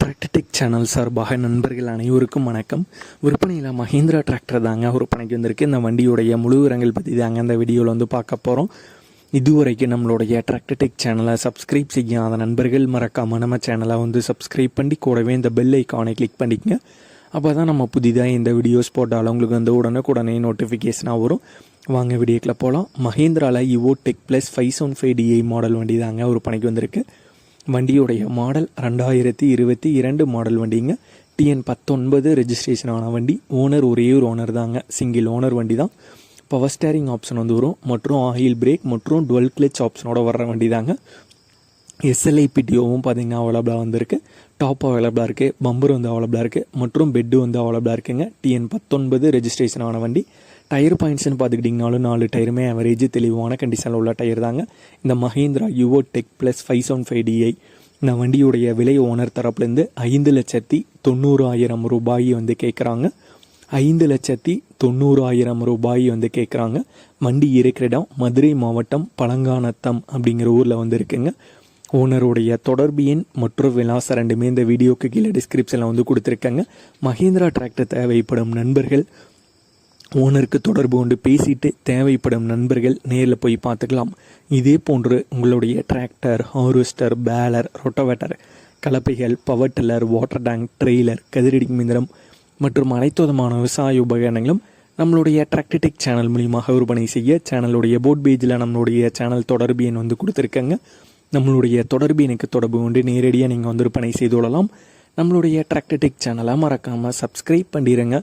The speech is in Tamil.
டிராக்டர்டெக் சேனல் சார்பாக நண்பர்கள் அனைவருக்கும் வணக்கம். விற்பனையில் மஹேந்திரா டிராக்டர் தாங்க விற்பனைக்கு வந்திருக்கு. இந்த வண்டியுடைய முழு விவரங்கள் பற்றி தாங்க இந்த வீடியோவில் வந்து பார்க்க போகிறோம் இதுவரைக்கும் நம்மளுடைய டிராக்டர்டெக் சேனலை சப்ஸ்கிரைப் செய்யாத நண்பர்கள் மறக்காமல் நம்ம சேனலை வந்து சப்ஸ்கிரைப் பண்ணி கூடவே இந்த பெல் ஐக்கானை கிளிக் பண்ணிக்கங்க. அப்போ தான் நம்ம புதிதாக இந்த வீடியோஸ் போட்டாலும் உங்களுக்கு வந்து உடனுக்குடனே நோட்டிஃபிகேஷனாக வரும். வாங்க வீடியோக்கில் போகலாம் மஹேந்திராவில் Yuvo tech plus five seven five D model வண்டி தாங்க விற்பனைக்கு வந்திருக்கு. வண்டியுடைய மாடல் ரெண்டாயிரத்தி இருபத்தி இரண்டு மாடல் வண்டிங்க. டிஎன் பத்தொன்பது ரெஜிஸ்ட்ரேஷன் ஆன வண்டி. ஓனர் ஒரே ஒரு ஓனர் தாங்க. சிங்கிள் ஓனர் வண்டி தான் பவர் ஸ்டேரிங் ஆப்ஷன் வந்து வரும். மற்றும் ஆயில் பிரேக் மற்றும் டுவெல் கிளச் ஆப்ஷனோட வர்ற வண்டி தாங்க எஸ்எல்ஐ பிடிஓவும் பார்த்தீங்கன்னா அவைலபிளாக வந்திருக்கு. டாப் அவைலபிளாக இருக்குது பம்பர் வந்து அவைலபிளாக இருக்குது மற்றும் பெட்டு வந்து அவைலபிளாக இருக்குங்க. டிஎன் பத்தொன்பது ரெஜிஸ்ட்ரேஷன் ஆன வண்டி. டயர் பாயிண்ட்ஸ்னு பார்த்துக்கிட்டிங்கனாலும் நாலு டயருமே அவரேஜ் தெளிவான கண்டிஷனில் உள்ள டயர் தாங்க. இந்த Mahindra Yuvo tech plus five seven five D இந்த வண்டியுடைய விலை ஓனர் தரப்புலேருந்து ஐந்து லட்சத்தி தொண்ணூறாயிரம் ரூபாய் வந்து கேட்குறாங்க ஐந்து லட்சத்தி தொண்ணூறாயிரம் ரூபாய் வந்து கேட்குறாங்க வண்டி இருக்கிற இடம் மதுரை மாவட்டம் பழங்கானத்தம் அப்படிங்கிற ஊரில் வந்து இருக்குங்க. ஓனருடைய தொடர்பு எண் மற்றும் விலாசம் ரெண்டுமே இந்த வீடியோக்கு கீழே டிஸ்கிரிப்ஷனில் வந்து கொடுத்துருக்காங்க. மஹேந்திரா டிராக்டர் தேவைப்படும் நண்பர்கள் ஓனருக்கு தொடர்பு கொண்டு பேசிட்டு தேவைப்படும் நண்பர்கள் நேரில் போய் பார்த்துக்கலாம். இதே போன்று உங்களுடைய tractor harvester baler rotavator கலப்பைகள் power tiller water tank trailer கதிரடி மிந்திரம் மற்றும் அனைத்து விதமான விவசாய உபகரணங்களும் நம்மளுடைய டிராக்டர்டெக் சேனல் மூலியமாக விற்பனை செய்ய சேனலுடைய போட் பேஜில் நம்மளுடைய சேனல் தொடர்பு எண் வந்து கொடுத்துருக்கங்க. நம்மளுடைய தொடர்பு எனக்கு தொடர்பு கொண்டு நேரடியாக நீங்கள் வந்து விற்பனை செய்து கொள்ளலாம். நம்மளுடைய டிராக்டர்டெக் சேனலை மறக்காமல் சப்ஸ்கிரைப் பண்ணிடுங்க